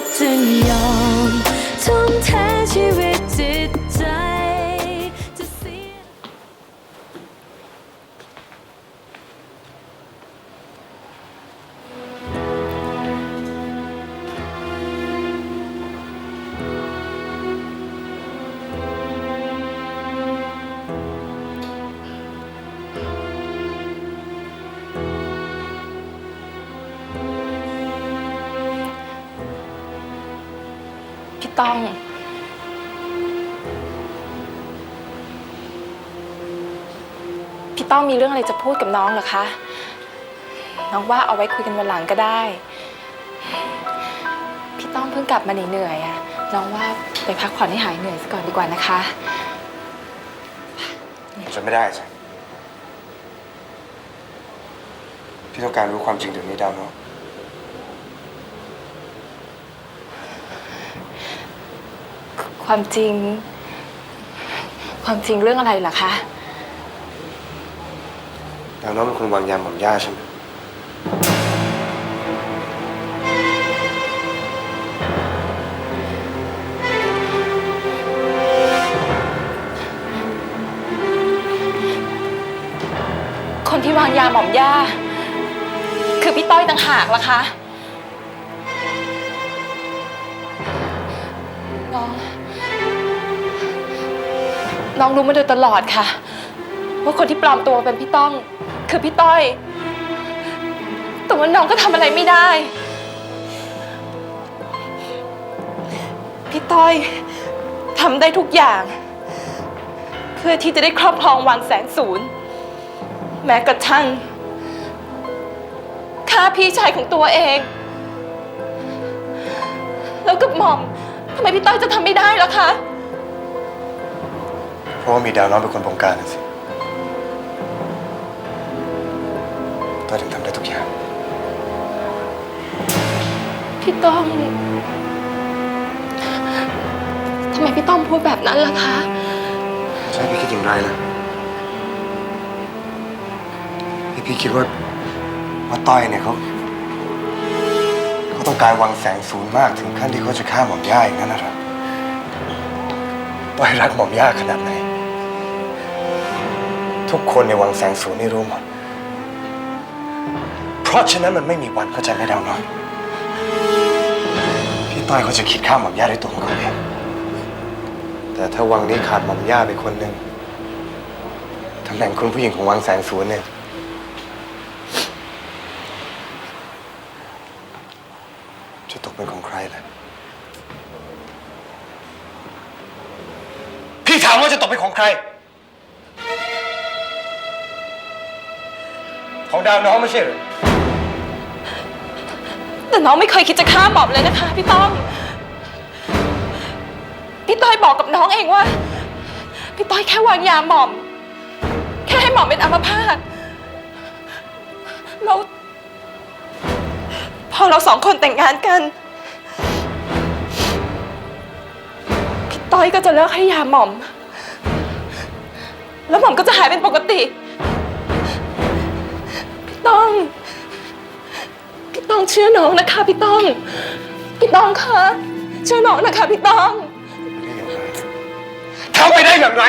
กจนยอมทุ่มเทชีวิตจิต พี่ต้อง พี่ต้องมีเรื่องอะไรจะพูดกับน้องเหรอคะ น้องว่าเอาไว้คุยกันวันหลังก็ได้ พี่ต้องเพิ่งกลับมาเหนื่อยๆอะน้องว่าไปพักผ่อนให้หายเหนื่อยซะก่อนดีกว่านะคะจะไม่ได้สิพี่ต้องการรู้ความจริงเดี๋ยวนี้ดาวเนาะ ความจริง ความจริงเรื่องอะไรล่ะคะดาวเนาะเป็นคนวางยาหม่อมย่าใช่ไหมคนที่วางยาหม่อมย่า คือพี่ต้อยต่างหากล่ะคะ น้อง น้องรู้มาโดยตลอดค่ะ ว่าคนที่ปลอมตัวเป็นพี่ต้อง คือพี่ต้อย แต่ว่าน้องก็ทำอะไรไม่ได้ พี่ต้อยทำได้ทุกอย่าง เพื่อที่จะได้ครอบครองวังแสงศูนย์ แม้กระทั่งฆ่าพี่ชายของตัวเอง แล้วกับหม่อมทำไมพี่ต้อยจะทำไม่ได้ล่ะคะ เพราะว่ามีดาวน้องเป็นคนบงการนะสิต้อยถึงทำได้ทุกอย่าง พี่ต้อง ทำไมพี่ต้องพูดแบบนั้นล่ะคะ ใช่พี่คิดอย่างไรล่ะพี่พี่คิดว่าว่าต้อยเนี่ยเขาเขาต้องการวางแสงศูนย์มากถึงขั้นที่เขาจะฆ่าหม่อมย่าอย่างนั้นนะครับต้อยรักหม่อมย่าขนาดไหน ทุกคนในวังแสงศูนี่รู้หมด เพราะฉะนั้นมันไม่มีวันเข้าใจไม่ดาวน้อย พี่ต้อยเขาจะคิดฆ่าหม่อมย่าด้วยตัวของเขาเองแต่ถ้าวังนี้ขาดหม่อมย่าไปคนหนึ่งตำแหน่งคุณผู้หญิงของวังแสงศูนเนี่ยจะตกเป็นของใครล่ะ พี่ถามว่าจะตกเป็นของใคร ของดาวน้องไม่ใช่เหรอ แต่น้องไม่เคยคิดจะฆ่าหมอมเลยนะคะพี่ต้องพี่ต้อยบอกกับน้องเองว่า พี่ต้อยแค่วางยาหม่อม แค่ให้หม่อมเป็นอัมพาตแล้วพอเราสองคนแต่งงานกัน พี่ต้อยก็จะเลิกให้ยาหม่อม แล้วหม่อมก็จะหายเป็นปกติ ต้อง พี่ต้องเชื่อน้องนะคะ พี่ต้อง พี่ต้องคะเชื่อน้องนะคะ พี่ต้อง ทำไปได้อย่างไร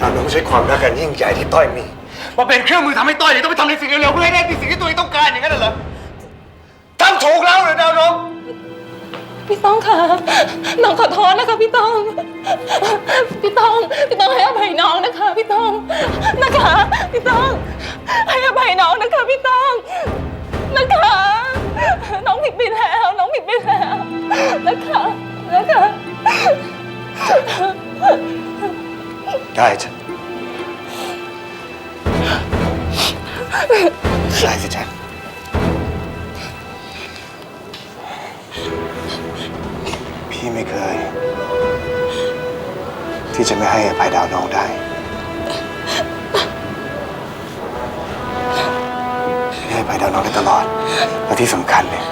ดาวน้องใช้ความรักกันยิ่งใหญ่ที่ต้อยมี มาเป็นเครื่องมือทำให้ต้อยเนี่ยต้องไปทำในสิ่งเร็วๆเพื่อให้ได้ในสิ่งที่ตัวเองต้องการอย่างนั้นเหรอทำถูกแล้วเหรอดาวน้อง พี่ต้องคะน้องขอโทษนะคะพี่ต้อง พี่ต้อง พี่ต้องให้อภัยน้องนะคะ พี่ต้องนะคะ พี่ต้อง ให้อภัยน้องนะคะ พี่ต้องนะคะ น้องผิดไปแล้ว น้องผิดไปแล้วนะคะนะคะได้จ้ะได้สิจ๊ะ พี่ไม่เคย ที่จะไม่ให้อภัยดาวน้องได้ พี่ให้อภัยดาวน้องได้ตลอด และที่สำคัญเนี่ย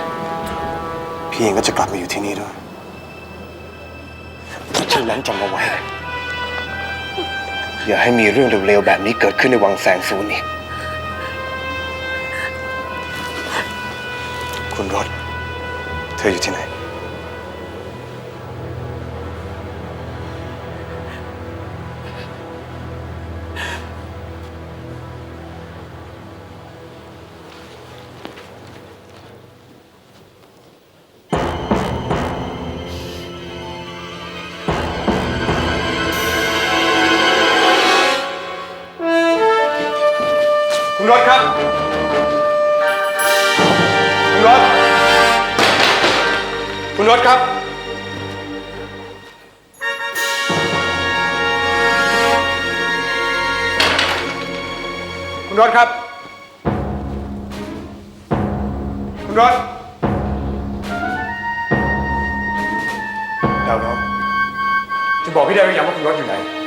พี่เองก็จะกลับมาอยู่ที่นี่ด้วยเพราะฉะนั้นจำเอาไว้นะอย่าให้มีเรื่องเร็วๆแบบนี้เกิดขึ้นในวังแสงศูนย์อีก คุณรถถธออยู่ที่ไหน คุณรถครับ คุณรถ คุณรถครับ คุณรถครับ คุณรถ ดาวน้องจะบอกพี่ได้หรือยังว่าคุณรถอยู่ไหน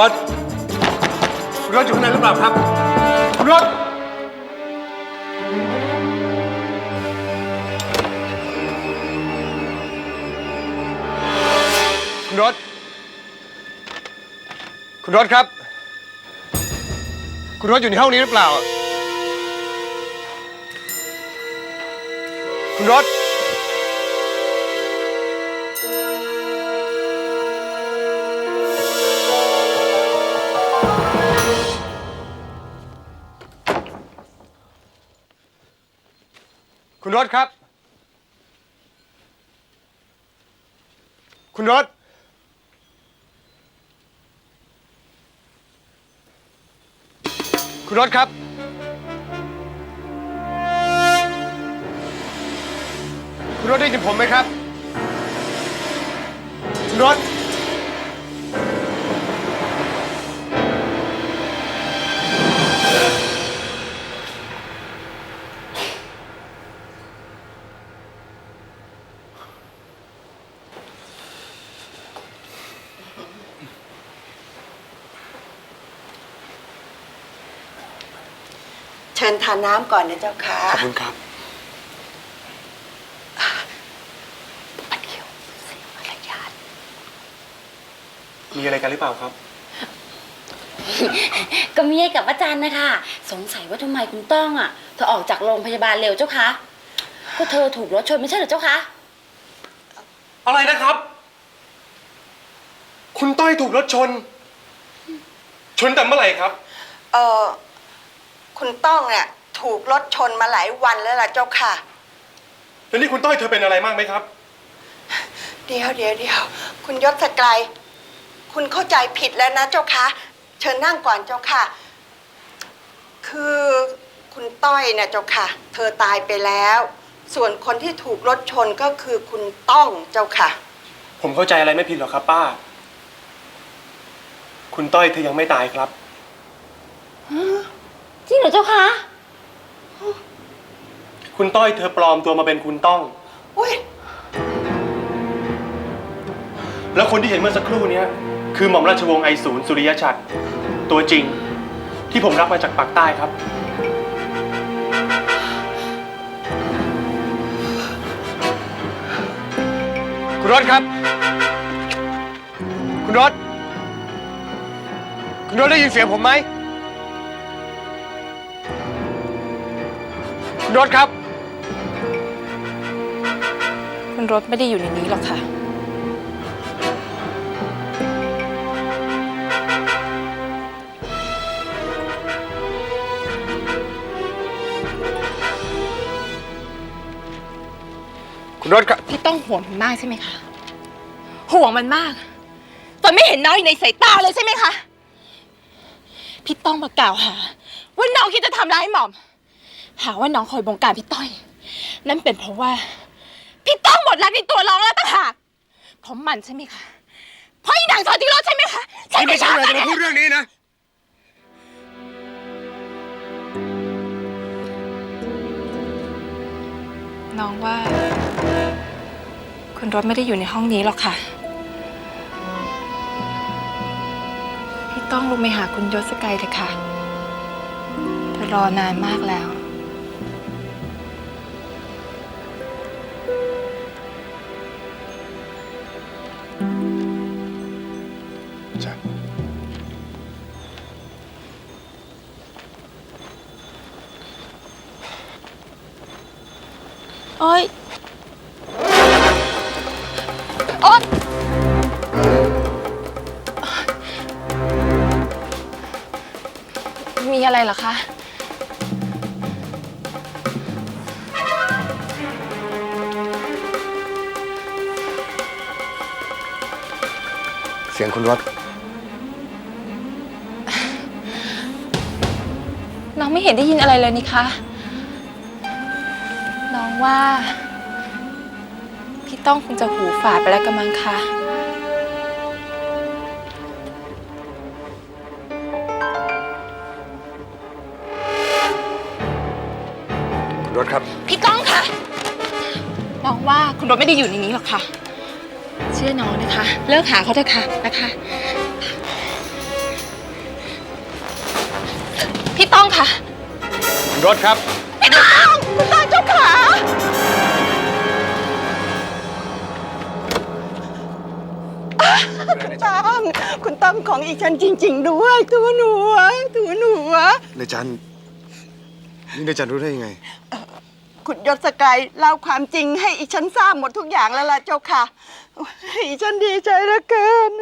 รถ คุณรถอยู่ข้างในหรือเปล่าครับ คุณรถ คุณรถ คุณรถครับ คุณรถอยู่ในห้องนี้หรือเปล่า คุณรถ คุณรถครับ คุณรถ คุณรถครับ คุณรถได้ยินผมไหมครับ คุณรถ ชิญทานน้ำก่อนนะเจ้าค่ะ ขอบคุณครับปัดเขียวเสียมารยาทมีอะไรกันหรือเปล่าครับ ก็เมียกับอาจารย์นะคะ สงสัยว่าทำไมคุณต้องอะเธอออกจากโรงพยาบาลเร็วเจ้าคะก็เธอถูกรถชนไม่ใช่เหรอเจ้าคะอะไรนะครับ คุณต้อยถูกรถชน ชนแต่เมื่อไหร่ครับ เออ คุณต้องเนี่ยถูกรถชนมาหลายวันแล้วล่ะเจ้าค่ะ แล้วนี่คุณต้อยเธอเป็นอะไรมากไหมครับ เดี๋ยวเดี๋ยวเดี๋ยวคุณยศสกลายคุณเข้าใจผิดแล้วนะเจ้าค่ะเชิญนั่งก่อนเจ้าค่ะ คือคุณต้อยเนี่ยเจ้าค่ะ เธอตายไปแล้ว ส่วนคนที่ถูกรถชนก็คือคุณต้องเจ้าค่ะ ผมเข้าใจอะไรไม่ผิดหรอกครับป้า คุณต้อยเธอยังไม่ตายครับจริง เหรอเจ้าคะคุณต้อยเธอปลอมตัวมาเป็นคุณต้อง อุ้ยแล้วคนที่เห็นเมื่อสักครู่เนี้ยคือหม่อมราชวงศ์ไอศูนย์สุริยชัดตัวจริงที่ผมรับมาจากปากใต้ครับ คุณรถครับ คุณรถ คุณรถได้ยินเสียงผมไหม รถครับ คุณรถไม่ได้อยู่ในนี้หรอกค่ะ คุณรถครับ พี่ต้องห่วงมันมากใช่ไหมคะ ห่วงมันมากจนไม่เห็นน้องอยู่ในสายตาเลยใช่ไหมคะ พี่ต้องมากล่าวหาว่าน้องคิดจะทำร้ายหม่อม หาว่าน้องคอยบงการพี่ต้อย นั่นเป็นเพราะว่า พี่ต้องหมดรักในตัวน้องแล้วต่างหากเพราะมันใช่ไหมคะเพราะอีนางสอนจิโรจน์ใช่ไหมคะใช่นี่ไหมไม่ใช่คะเวลาจะมาพูดเรื่องนี้นะ น้องว่า คุณรถไม่ได้อยู่ในห้องนี้หรอกค่ะ พี่ต้องลงไปหาคุณยศสกายเถอะค่ะเธอรอนานมากแล้ว โอ๊ยโอ๊ยมีอะไรเหรอคะ เสียงคุณรถน้องไม่เห็นได้ยินอะไรเลยนี่คะน้อง ว่า พี่ต้องคงจะหูฝาดไปแล้วกันมั้งคะ คุณรถครับ พี่ต้องคะน้องว่าคุณรถไม่ได้อยู่ในนี้หรอกค่ะ เชื่อน้องนะคะ เลิกหาเขาเถอะค่ะนะคะ พี่ต้องค่ะ คุณรถครับ คุณต้องคุณต้องของอีฉันจริง ๆ ด้วยตัวหนูอะตัวหนูอะในจันนี่ในจันรู้ได้ยังไง คุณยศสกายเล่าความจริงให้อีฉันทราบหมดทุกอย่างแล้วล่ะเจ้าค่ะ อีฉันดีใจเหลือเกิน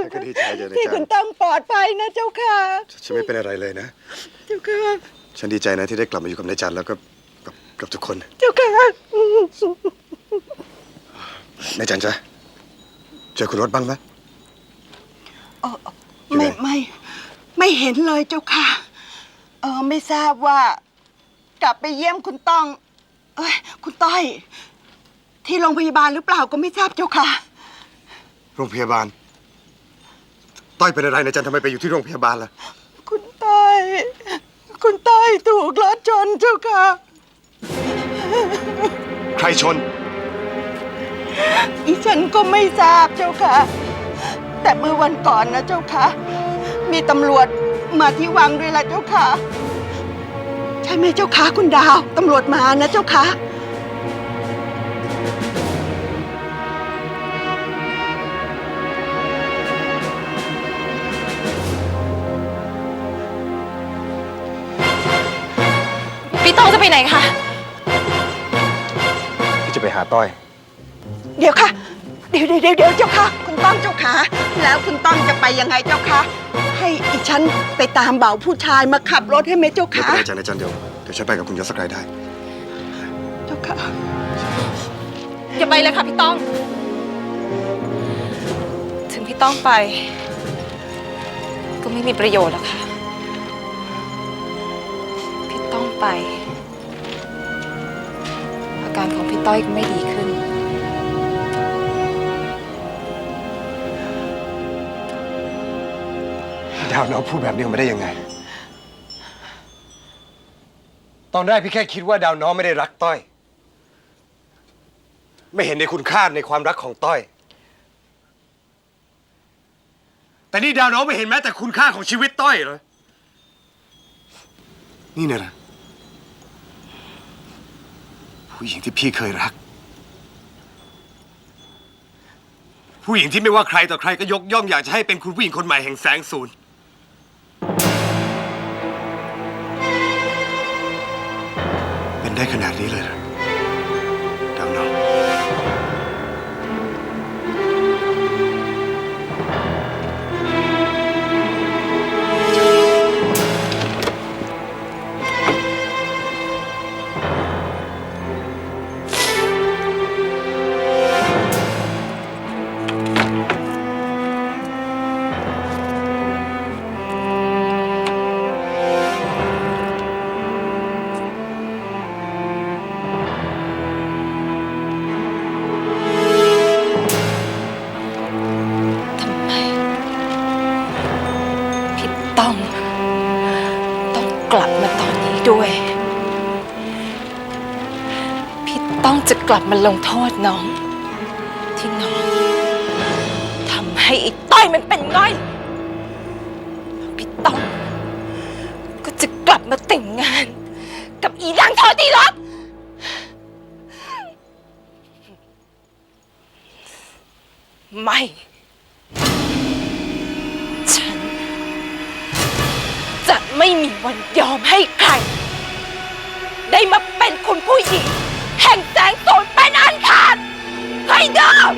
ฉันก็ดีใจเจอในที่จัคุนณต้องปลอดภัยนะเจ้าค่ะ ฉันไม่เป็นอะไรเลยนะ เจ้าค่ะ ฉันดีใจนะที่ได้กลับมาอยู่กับนายจันแล้วก็กับกับทุกคน เจ้าค่ะนายจันจ๊ะ เจอคุณรถบ้างไหม เออไม่ไม่ ไม่เห็นเลยเจ้าค่ะ เออไม่ทราบว่า กลับไปเยี่ยมคุณต้อง เอ้ยคุณต้อย ที่โรงพยาบาลหรือเปล่าก็ไม่ทราบเจ้าค่ะ โรงพยาบาล ต้อยเป็นอะไรนายจันทำไมไปอยู่ที่โรงพยาบาลล่ะ คุณต้อย คุณต้อยถูกรถชนเจ้าค่ะ ใครชน อีฉันก็ไม่ทราบเจ้าค่ะ แต่เมื่อวันก่อนนะเจ้าค่ะ มีตำรวจมาที่วังด้วยล่ะเจ้าค่ะ ใช่ไหมเจ้าค่ะคุณดาวตำรวจมานะเจ้าค่ะ พี่ต้องจะไปไหนคะที่จะไปหาต้อย เดี๋ยวค่ะเดี๋ยวเดี๋ยวเดี๋ยวเดี๋ยวเจ้าค่ะ คุณต้อมเจ้าค่ะ แล้วคุณต้อมจะไปยังไงเจ้าค่ะ ให้อีฉันไปตามเบ่าวผู้ชายมาขับรถให้ไหมเจ้าไม่ค่ะ เป็นไรจันนายจันเดี๋ยวเดี๋ยวฉันไปกับคุณยศสกายได้ เจ้าค่ะ อย่าไปเลยค่ะพี่ต้อง ถึงพี่ต้องไป ก็ไม่มีประโยชน์หรอกค่ะ พี่ต้องไป อาการของพี่ต้อยก็ไม่ดีขึ้น ดาวน้องพูดแบบนี้ออกมาได้ยังไง ตอนแรกพี่แค่คิดว่าดาวน้องไม่ได้รักต้อย ไม่เห็นในคุณค่าในความรักของต้อย แต่นี่ดาวน้องไม่เห็นแม้แต่คุณค่าของชีวิตต้อยเลยนี่นี่ยนะผู้หญิงที่พี่เคยรัก ผู้หญิงที่ไม่ว่าใครต่อใครก็ยกย่องอยากจะให้เป็นคุณผู้หญิงคนใหม่แห่งแสงศูนย์ ได้ขนาดนี้เลยหรอ ต้อง ต้องกลับมาตอนนี้ด้วย พี่ต้องจะกลับมาลงโทษน้อง ที่น้องทำให้ไอ้ต้อยมันเป็นง่อยพี่ต้อง ก็จะกลับมาแต่งงาน กับอีรังทอดีรักไม่ ไม่มีวันยอมให้ใคร ได้มาเป็นคุณผู้หญิง แห่งแสงโสนเป็นอันขาดใครเดิม